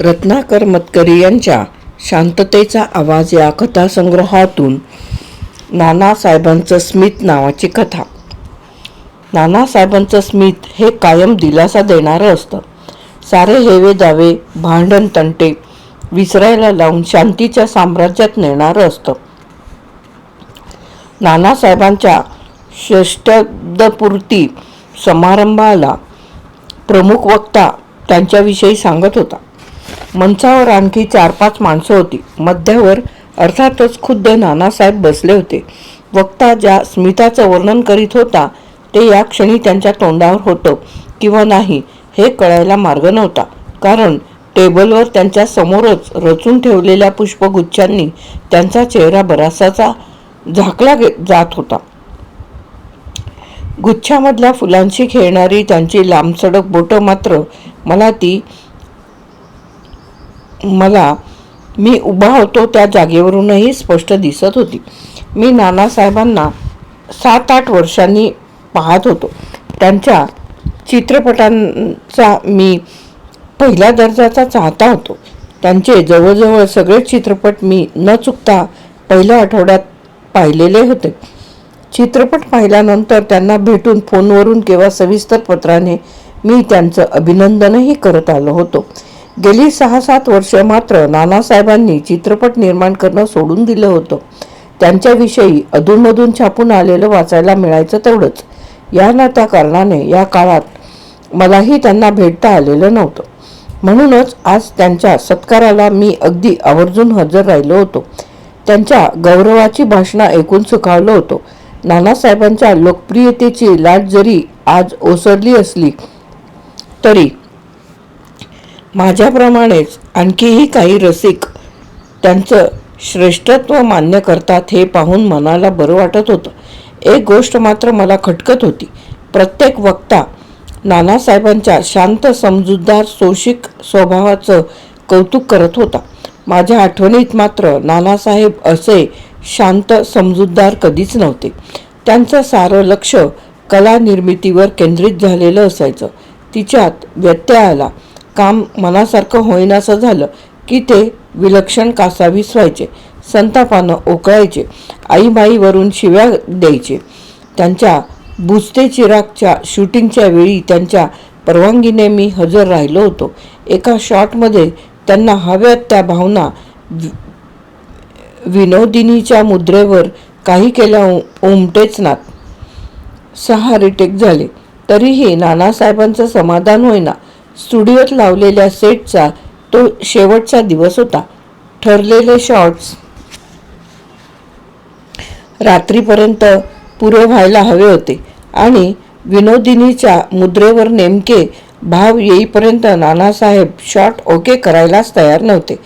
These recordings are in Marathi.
रत्नाकर मतकरी यांच्या शांततेचा आवाज या कथासंग्रहातून नानासाहेबांचं स्मित नावाची कथा. नानासाहेबांचं स्मित हे कायम दिलासा देणारं असतं. सारे हेवे दावे भांडण तंटे विसरायला लावून शांतीच्या साम्राज्यात नेणारं असतं. नानासाहेबांच्या षष्टदपूर्ती समारंभाला प्रमुख वक्ता त्यांच्याविषयी सांगत होता. मंचावर आणखी चार पाच माणसं होती. मध्यावर अर्थातच खुद्द नानासाहेब बसले होते. वक्ता ज्या स्मिताचं वर्णन करीत होता ते या क्षणी त्यांच्या तोंडावर होतं किंवा नाही हे कळायला मार्ग नव्हता. कारण टेबलवर त्यांच्या समोरच रचून ठेवलेल्या पुष्पगुच्छांनी त्यांचा चेहरा बराचसाचा झाकला गे- जात होता. गुच्छामधल्या फुलांशी खेळणारी त्यांची लांबसडक बोटं मात्र मला ती मला मी उभा होतो त्या जागेवरूनही स्पष्ट दिसत होती. मी नानासाहेबांना सात आठ वर्षांनी पाहत होतो. त्यांच्या चित्रपटांचा मी पहिल्या दर्जाचा चाहता होतो. त्यांचे जवळजवळ सगळे चित्रपट मी न चुकता पहिल्या आठवड्यात पाहिलेले होते. चित्रपट पाहिल्यानंतर त्यांना भेटून फोनवरून किंवा सविस्तर पत्राने मी त्यांचं अभिनंदनही करत आलो होतो. गेली सहा सात वर्ष मात्र नानासाहेबांनी चित्रपट निर्माण करणं सोडून दिलं होतं. त्यांच्याविषयी अधूनमधून छापून आलेलं वाचायला मिळायचं तेवढंच. या ना त्या कारणाने या काळात मलाही त्यांना भेटता आलेलं नव्हतं. म्हणूनच आज त्यांच्या सत्काराला मी अगदी आवर्जून हजर राहिलो होतो. त्यांच्या गौरवाची भाषणं ऐकून सुखावलो होतो. नानासाहेबांच्या लोकप्रियतेची लाट जरी आज ओसरली असली तरी माझ्याप्रमाणेच आणखीही काही रसिक त्यांचं श्रेष्ठत्व मान्य करतात हे पाहून मनाला बरं वाटत होतं. एक गोष्ट मात्र मला खटकत होती. प्रत्येक वक्ता नानासाहेबांच्या शांत समजूतदार सोशिक स्वभावाचं कौतुक करत होता. माझ्या आठवणीत मात्र नानासाहेब असे शांत समजूतदार कधीच नव्हते. त्यांचं सारं लक्ष कला निर्मितीवर केंद्रित झालेलं असायचं. तिच्यात व्यत्यय आला. काम मनासारखं होईनासं झालं की ते विलक्षण कासावीस व्हायचे संतापानं ओकळायचे आईबाईवरून शिव्या द्यायचे. त्यांच्या बुजते चिरागच्या शूटिंगच्या वेळी त्यांच्या परवानगीने मी हजर राहिलो होतो. एका शॉटमध्ये त्यांना हव्यात त्या भावना विनोदिनीच्या मुद्रेवर काही केल्या उमटेच नात. सहा रिटेक झाले. तरीही नानासाहेबांचं समाधान होईना. स्टुडिओत लावलेल्या सेटचा तो शेवटचा दिवस होता. ठरलेले शॉट्स. रात्रीपर्यंत पुरे व्हायला हवे होते आणि विनोदिनीच्या मुद्रेवर नेमके भाव येईपर्यंत नानासाहेब शॉट ओके करायलाच तयार नव्हते.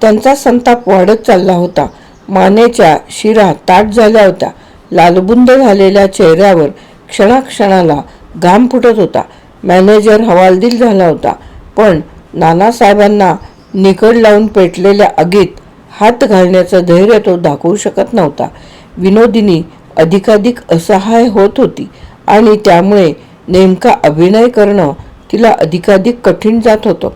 त्यांचा संताप वाढत चालला होता. मानेच्या शिरा ताट झाल्या होत्या. लालबुंद झालेल्या चेहऱ्यावर क्षणाक्षणाला घाम फुटत होता. मॅनेजर हवालदिल झाला होता. पण नानासाहेबांना निकड लावून पेटलेल्या आगीत हात घालण्याचं धैर्य तो दाखवू शकत नव्हता. विनोदिनी अधिकाधिक असहाय होत होती आणि त्यामुळे नेमका अभिनय करणं तिला अधिकाधिक कठीण जात होतं.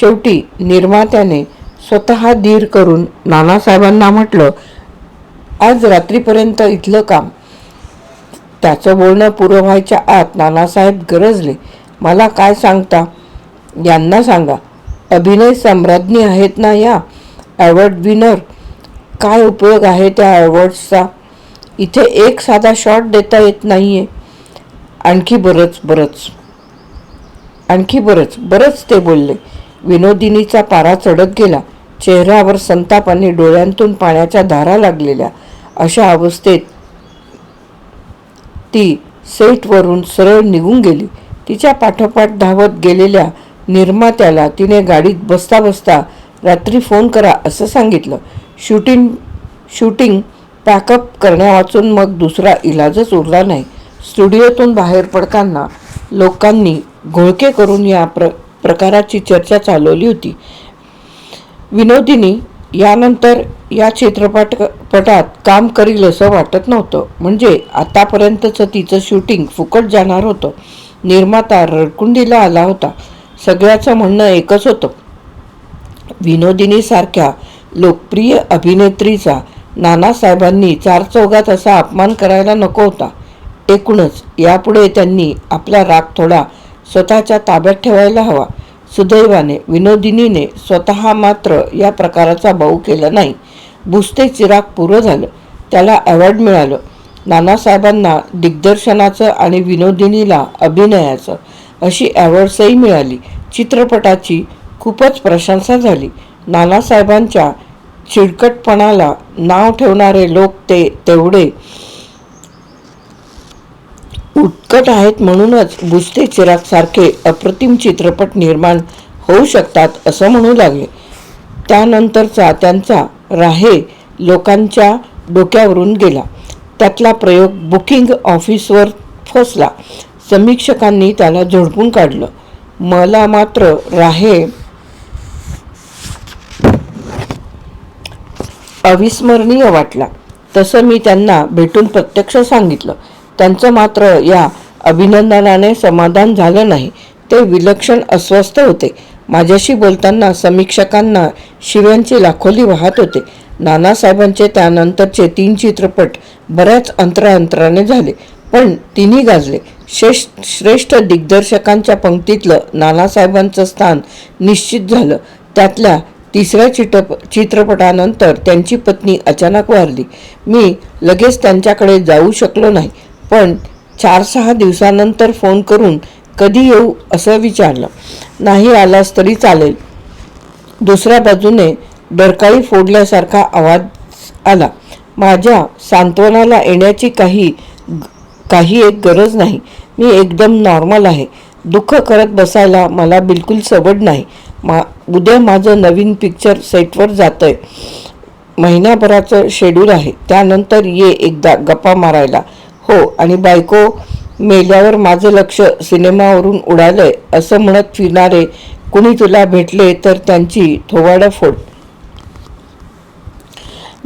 शेवटी निर्मात्याने स्वतः धीर करून नानासाहेबांना म्हटलं आज रात्रीपर्यंत इथलं काम. त्याचं बोलणं पुरं व्हायच्या आत नानासाहेब गरजले. मला काय सांगता? यांना सांगा. अभिनय सम्राज्ञी आहेत ना या? अवॉर्ड विनर काय उपयोग आहे त्या अवॉर्ड्सचा इथे एक साधा शॉट देता येत नाही आहे आणखी बरंच बरंच. आणखी बरंच बरंच ते बोलले. विनोदिनीचा पारा चढत गेला. चेहऱ्यावर संताप आणि डोळ्यांतून पाण्याच्या धारा लागलेल्या अशा अवस्थेत ती सेटवरून सरळ निघून गेली. तिच्या पाठोपाठ धावत गेलेल्या निर्मात्याला तिने गाडीत बसता बसता रात्री फोन करा असं सांगितलं. शूटिंग शूटिंग पॅकअप करण्यावाचून मग दुसरा इलाजच उरला नाही. स्टुडिओतून बाहेर पडताना लोकांनी घोळके करून या प्र प्रकाराची चर्चा चालवली होती. विनोदिनी यानंतर या चित्रपट पटात काम करील असं वाटत नव्हतं. म्हणजे आतापर्यंतचं तिचं शूटिंग फुकट जाणार होतं. निर्माता रडकुंडीला आला होता. सगळ्याचं म्हणणं एकच होतं. विनोदिनीसारख्या लोकप्रिय अभिनेत्रीचा नानासाहेबांनी चारचौघात असा अपमान करायला नको होता. एकूणच यापुढे त्यांनी आपला राग थोडा स्वतःच्या ताब्यात ठेवायला हवा. सुदैवाने विनोदिनीने स्वतः मात्र या प्रकाराचा भाऊ केला नाही. बुसते चिराग पुरं झालं. त्याला अवॉर्ड मिळालं. नानासाहेबांना दिग्दर्शनाचं आणि विनोदिनीला अभिनयाचं अशी अवॉर्ड्सही मिळाली. चित्रपटाची खूपच प्रशंसा झाली. नानासाहेबांच्या चिडकटपणाला नाव ठेवणारे लोक ते तेवढे उत्कट आहेत म्हणूनच बुसते चिरागसारखे अप्रतिम चित्रपट निर्माण होऊ शकतात असं म्हणू लागले. त्यानंतरचा त्यांचा राहे लोकांच्या डोक्यावरून गेला. त्यातला प्रयोग बुकिंग ऑफिसवर फसला. समीक्षकांनी त्याला झोडपून काढलं. मला मात्र राहे अविस्मरणीय वाटला. तसं मी त्यांना भेटून प्रत्यक्ष सांगितलं. त्यांचं मात्र या अभिनंदनाने समाधान झालं नाही. ते विलक्षण अस्वस्थ होते. माझ्याशी बोलताना समीक्षकांना शिव्यांची लाखोली वाहत होते. नानासाहेबांचे त्यानंतरचे तीन चित्रपट बऱ्याच अंतराअंतराने झाले पण तिन्ही गाजले. श्रेष्ठ श्रेष्ठ दिग्दर्शकांच्या पंक्तीतलं नानासाहेबांचं स्थान निश्चित झालं. त्यातल्या तिसऱ्या चिटप चित्रपटानंतर त्यांची पत्नी अचानक वारली. मी लगेच त्यांच्याकडे जाऊ शकलो नाही पण चार सहा दिवसानंतर फोन करून कधी येऊ असं विचारलं. नाही आलास तरी चालेल. दुसऱ्या बाजूने डरकाळी फोडल्यासारखा आवाज आला. माझ्या सांत्वनाला येण्याची काही काही एक गरज नाही. मी एकदम नॉर्मल आहे. दुःख करत बसायला मला बिलकुल सवड नाही. मा उद्या माझं नवीन पिक्चर सेटवर जातंय. महिन्याभराचं शेड्यूल आहे. त्यानंतर ये एकदा गप्पा मारायला. हो आणि बायको मेल्यावर माझं लक्ष सिनेमावरून उडालं आहे असं म्हणत फिरणारे कुणी तुला भेटले तर त्यांची थोवाडं फोड.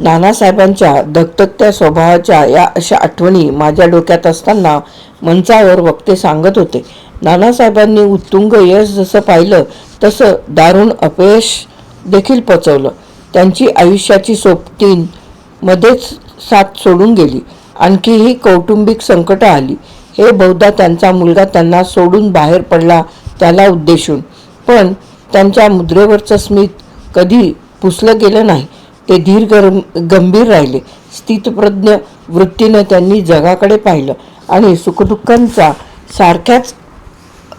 नानासाहेबांच्या धगधगत्या स्वभावाच्या या अशा आठवणी माझ्या डोक्यात असताना मंचावर वक्ते सांगत होते. नानासाहेबांनी उत्तुंग यश जसं पाहिलं तसं दारुण अपयश देखील पचवलं. त्यांची आयुष्याची सोबतीन मध्येच साथ सोडून गेली. आणखीही कौटुंबिक संकटं आली. हे बहुधा त्यांचा मुलगा त्यांना सोडून बाहेर पडला त्याला उद्देशून. पण त्यांच्या मुद्रेवरचं स्मित कधी पुसलं गेलं नाही. ते धीर गरम गंभीर राहिले. स्थितप्रज्ञ वृत्तीनं त्यांनी जगाकडे पाहिलं आणि सुखदुःखांचा सारख्याच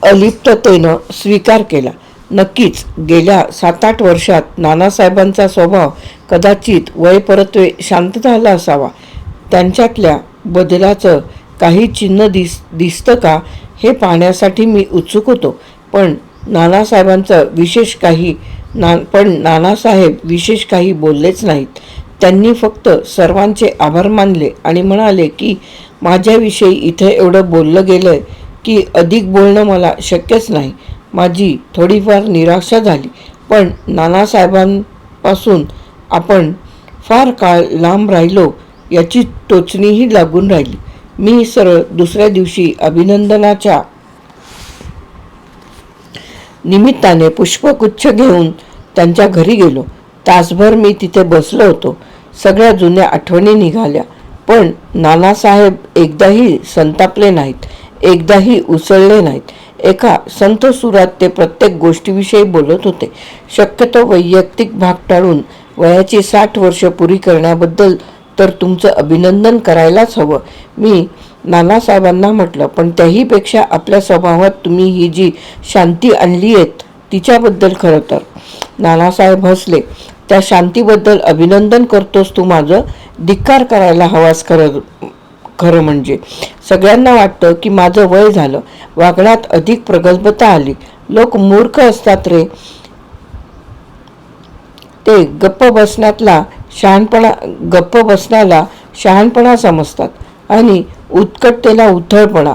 अलिप्ततेनं स्वीकार केला. नक्कीच गेल्या सात आठ वर्षात नानासाहेबांचा स्वभाव कदाचित वय परत्वे शांत झाला असावा. त्यांच्यातल्या बदलाचं काही चिन्ह दिस दिसतं का हे पाहण्यासाठी मी उत्सुक होतो. पण नानासाहेबांचं विशेष काही ना पण नानासाहेब विशेष काही बोललेच नाहीत. त्यांनी फक्त सर्वांचे आभार मानले आणि म्हणाले की माझ्याविषयी इथे एवढं बोललं गेलं की अधिक बोलणं मला शक्यच नाही. माझी थोडीफार निराशा झाली. पण नानासाहेबांपासून आपण फार काळ लांब राहिलो याची टोचणीही लागून राहिली. मी सरळ दुसऱ्या दिवशी अभिनंदनाच्या निमित्ताने पुष्पगुच्छ घेऊन त्यांच्या घरी गेलो. तासभर मी तिथे बसलो होतो. सगळ्या जुन्या आठवणी निघाल्या. पण नानासाहेब एकदाही संतापले नाहीत. एकदाही उसळले नाहीत. एका संत सुरात ते प्रत्येक गोष्टीविषयी बोलत होते. शक्यतो वैयक्तिक भाग टाळून वयाची साठ वर्ष पुरी करण्याबद्दल तर तुमचं अभिनंदन करायलाच हवं. मी नानासाहेबांना म्हटलं पण त्याहीपेक्षा आपल्या स्वभावात तुम्ही ही जी शांती आणली आहेत तिच्याबद्दल खरं तर. नानासाहेब हसले त्या शांतीबद्दल अभिनंदन करतोस तू माझं धिक्कार करायला हवास खरं खरं म्हणजे. सगळ्यांना वाटतं की माझं वय झालं वागण्यात अधिक प्रगल्भता आली. लोक मूर्ख असतात रे. ते गप्प बसण्यातला शहाणपणा गप्प बसण्याला शहाणपणा समजतात. आणि उत्कटतेला उथळपणा.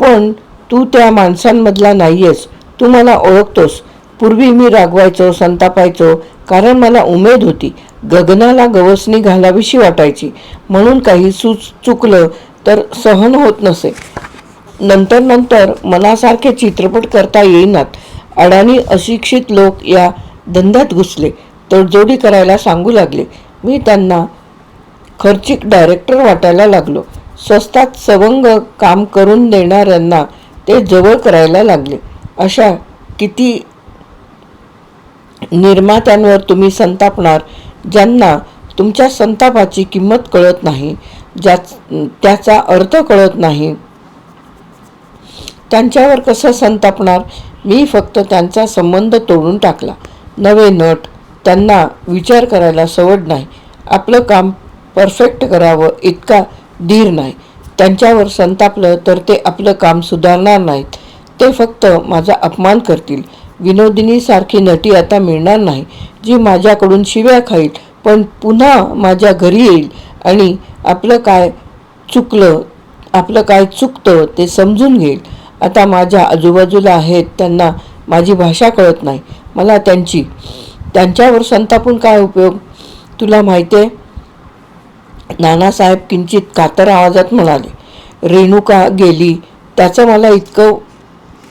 पण तू त्या माणसांमधला नाहीयेस. तू मला ओळखतोस. पूर्वी मी रागवायचो संतापायचो कारण मला उमेद होती. गगनाला गवसणी घालावीशी वाटायची. म्हणून काही सुच चुकलं तर सहन होत नसे. नंतर नंतर मनासारखे चित्रपट करता येईनात. अडाणी अशिक्षित लोक या धंद्यात घुसले. तडजोडी करायला सांगू लागले. मी त्यांना खर्चिक डायरेक्टर वाटायला लागलो. स्वस्तात सवंग काम करून देणाऱ्यांना ते जवळ करायला लागले. अशा किती निर्मात्यांवर तुम्ही संतापणार ज्यांना तुमच्या संतापाची किंमत कळत नाही ज्या त्याचा अर्थ कळत नाही. त्यांच्यावर कसं संतापणार? मी फक्त त्यांचा संबंध तोडून टाकला. नवे नट त्यांना विचार करायला सवड नाही. आपलं काम परफेक्ट करावं इतका धीर नाही. त्यांच्यावर संतापलं तर ते आपलं काम सुधारणार नाहीत. ते फक्त माझा अपमान करतील. विनोदिनीसारखी नटी आता मिळणार नाही. जी माझ्याकडून शिव्या खाईल पण पुन्हा माझ्या घरी येईल आणि आपलं काय चुकलं आपलं काय चुकतं ते समजून घेईल. आता माझ्या आजूबाजूला आहेत त्यांना माझी भाषा कळत नाही. मला त्यांची त्यांच्यावर संतापून काय उपयोग? तुला माहिती आहे? नानासाहेब किंचित कातर आवाजात म्हणाले रेणुका गेली त्याचं मला इतकं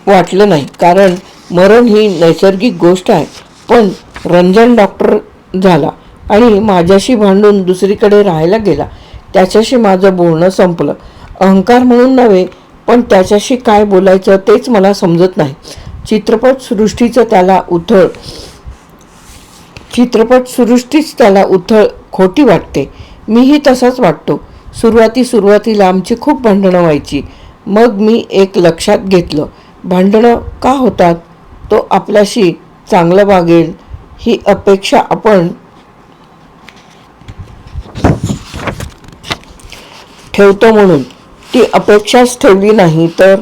वाटलं नाही. कारण मरण ही नैसर्गिक गोष्ट आहे. पण रंजन डॉक्टर झाला आणि माझ्याशी भांडून दुसरीकडे राहायला गेला. त्याच्याशी माझं बोलणं संपलं. अहंकार म्हणून नव्हे पण त्याच्याशी काय बोलायचं तेच मला समजत नाही. चित्रपटसृष्टीचं त्याला उथळ चित्रपटसृष्टीच त्याला उथळ खोटी वाटते. मीही तसाच वाटतो. सुरुवाती सुरुवातीला आमची खूप भांडणं व्हायची. मग मी एक लक्षात घेतलं. भांडणं का होतात? तो आपल्याशी चांगलं वागेल ही अपेक्षा आपण ठेवतो म्हणून. ती अपेक्षाच ठेवली नाही तर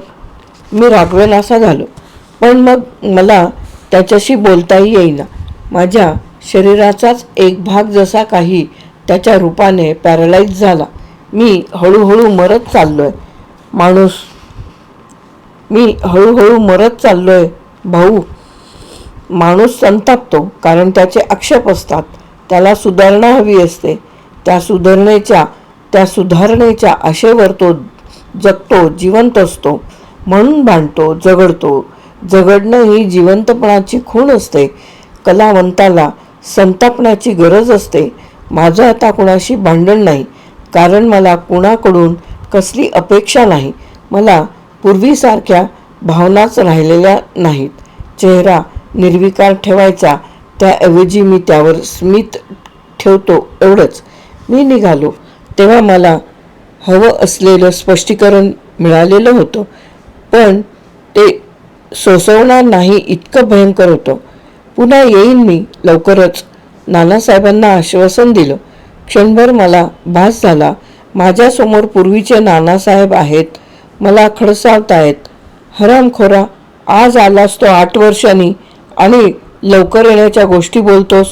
मी रागवेन असा झालो. पण मग मला त्याच्याशी बोलताही येईना. माझ्या शरीराचाच एक भाग जसा काही त्याच्या रूपाने पॅरालाइज झाला. मी हळूहळू मरत चाललोय. माणूस मी हळूहळू मरत चाललोय. भाऊ माणूस संतापतो कारण त्याचे आक्षेप असतात. त्याला सुधारणा हवी असते. त्या सुधारणेच्या त्या सुधारणेच्या आशेवर तो जगतो जिवंत असतो. म्हणून भांडतो झगडतो. झगडणं ही जिवंतपणाची खूण असते. कलावंताला संतापण्याची गरज असते. माझं आता कुणाशी भांडण नाही कारण मला कुणाकडून कसली अपेक्षा नाही. मला पूर्वीसारख्या भावनाच राहिलेल्या नाहीत. चेहरा निर्विकार ठेवायचा त्याऐवजी मी त्यावर स्मित ठेवतो एवढंच. मी निघालो. तेव्हा मला हवं असलेलं स्पष्टीकरण मिळालेलं होतं. पण ते सोसवणार नाही इतकं भयंकर होतं. पुन्हा येईन मी लवकरच. नानासाहेबांना आश्वासन दिलं. क्षणभर मला भास झाला. माझ्यासमोर पूर्वीचे नानासाहेब आहेत. मला खडसावतायत हरामखोरा आज आलास तो आठ वर्षांनी आणि लवकर येण्याच्या गोष्टी बोलतोस.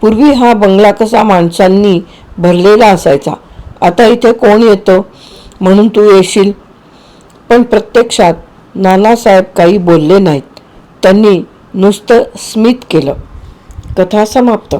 पूर्वी हा बंगला कसा माणसांनी भरलेला असायचा? आता इथे कोण येतं? म्हणून तू येशील? पण प्रत्यक्षात नानासाहेब काही बोलले नाहीत. त्यांनी नुसतं स्मित केलं. कथा समाप्त